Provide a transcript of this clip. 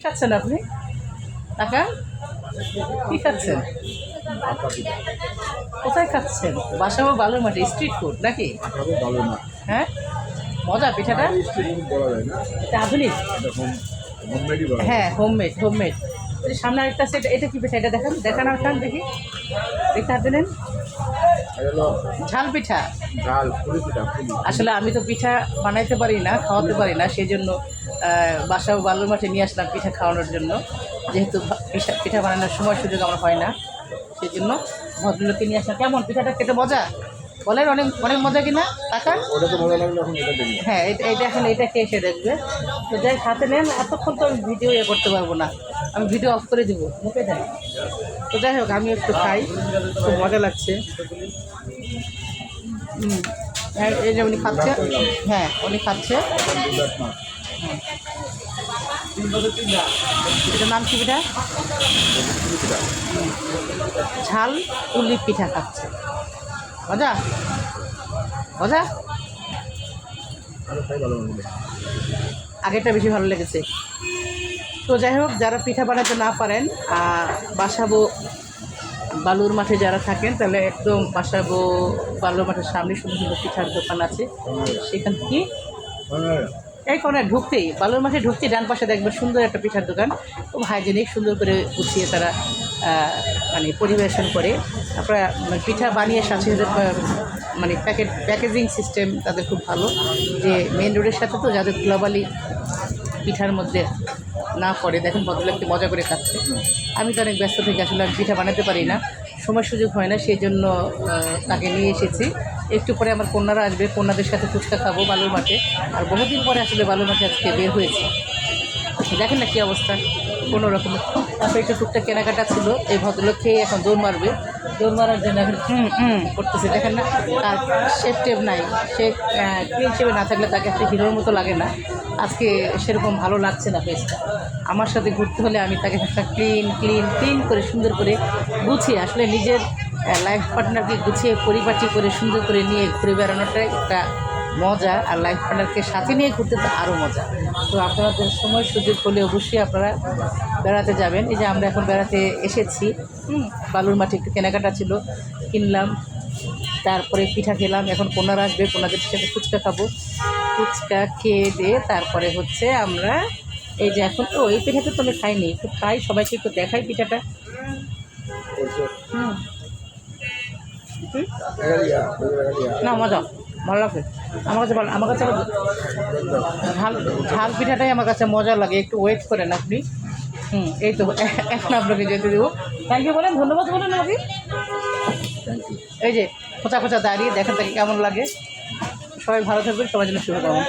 খাচ্ছেন আপনি? টাকা কি খাচ্ছেন? কোথায় খাচ্ছেন? বাসা বাসাবো বালুর মাঠে স্ট্রিট ফুড নাকি হ্যাঁ? মজা পিঠাটা? এটা আধুনিক। হ্যাঁ হোমমেড হোমমেড সামনে একটা সেট এটা কি পিঠা? এটা দেখান দেখান খান দেখি। দেখতে হাতে নেন। ঝাল পিঠা। আসলে আমি তো পিঠা বানাইতে পারি না খাওয়াতে পারি না সেই জন্য বাসা বালুর মাঠে নিয়ে আসলাম পিঠা খাওয়ানোর জন্য। যেহেতু পিঠা পিঠা বানানোর সময় সুযোগ আমার হয় না সেই জন্য ভদ্রলোককে নিয়ে আসলাম। কেমন? পিঠাটা খেতে মজা? বলেন অনেক অনেক মজা কিনা? টাকা ওটা তো মজা লাগল এখন এটা দেখি। হ্যাঁ এটা এখন এটা খেয়ে এসে দেখবে? তো যাই হাতে নেন এতক্ষণ তো আমি ভিডিও ইয়ে করতে পারব না। আমি ভিডিও অফ করে দেবো। মুখে দেন। তো যাই হোক আমি একটু খাই। খুব মজা লাগছে। হুম। হ্যাঁ, এই যে উনি খাচ্ছে। হ্যাঁ উনি খাচ্ছে। এটার নাম কি পিঠা ঝাল পুলি পিঠা খাচ্ছে। মজা? মজা? আগেরটা বেশি ভালো লেগেছে। তো যাই হোক, যারা পিঠা বানাতে না পারেন বাসাবো বালুর মাঠে যারা থাকেন, তাহলে একদম বাসাবো বালুর মাঠের সামনে সুন্দর সুন্দর পিঠার দোকান আছে। সেখান থেকে এই কোনায় ঢুকতেই, বালুর মাঠে ঢুকতেই ডান পাশে দেখবেন সুন্দর একটা পিঠার দোকান। খুব হাইজেনিক সুন্দর করে গুছিয়ে তারা মানে পরিবেশন করে। আপনারা মানে পিঠা বানিয়ে সাথে মানে প্যাকেট, প্যাকেজিং সিস্টেম তাদের খুব ভালো। যে মেন রোডের সাথে তো যাদের গ্লোবালি পিঠার মধ্যে না পড়ে, দেখেন ভদ্রলোককে মজা করে খাচ্ছে। আমি তো অনেক ব্যস্ত থেকে আসলে আমি পিঠা বানাতে পারি না। সময় সুযোগ হয় না, সেই জন্য তাকে নিয়ে এসেছি। একটু পরে আমার কন্যারা আসবে, কন্যাদের সাথে ফুচকা খাব বালুর মাঠে। আর বহুদিন পরে আসলে বালুর মাঠে আজকে বের হয়েছে। দেখেন না কী অবস্থা, কোনো রকম। তারপরে একটু টুকটাক কেনাকাটা ছিল, এই ভদ্রলোক খেয়ে এখন দৌড় মারবে। দৌড় মারার জন্য এখন হুম করতেছে, দেখেন না। তার শেপ টেপ নাই, সে ক্লিন শেপে না থাকলে তাকে একটা হিরোর মতো লাগে না। আজকে সেরকম ভালো লাগছে না ফেসটা আমার সাথে ঘুরতে হলে আমি তাকে একটা ক্লিন ক্লিন ক্লিন করে সুন্দর করে গুছিয়ে, আসলে নিজের লাইফ পার্টনারকে গুছিয়ে পরিপাটি করে সুন্দর করে নিয়ে ঘুরে বেড়ানোটাই একটা মজা আর লাইফ পার্টনারকে সাথে নিয়ে ঘুরতে তো আরও মজা। তো আপনাদের সময় সুযোগ হলে অবশ্যই আপনারা বেড়াতে যাবেন। এই যে আমরা এখন বেড়াতে এসেছি। হুম, বালুর মাঠে একটু কেনাকাটা ছিল কিনলাম তারপরে পিঠা খেলাম। এখন কোনার আসবে কোনাদের সাথে ফুচকা খাব। ফুচকা খেয়ে দিয়ে তারপরে হচ্ছে আমরা এই যে এখন তো এই পিঠাটা তো আমি খাইনি একটু খাই সবাইকে একটু দেখাই পিঠাটা। হুম। এগারিয়া না, মজা। ভালো লাগে আমার কাছে ভালো আমার কাছে ঝাল ঝাল পিঠাটাই আমার কাছে মজা লাগে। একটু ওয়েট করেন আপনি। হুম, এই তো। এখন আপনাকে যেতে দেবো। থ্যাংক ইউ বলেন। ধন্যবাদ বলেন আমাকে এই যে খোঁচা খোঁচা দাঁড়িয়ে দেখেন তাকে কেমন লাগে। সবাই ভালো থাকবেন। সবাই জন্য শুভকামনা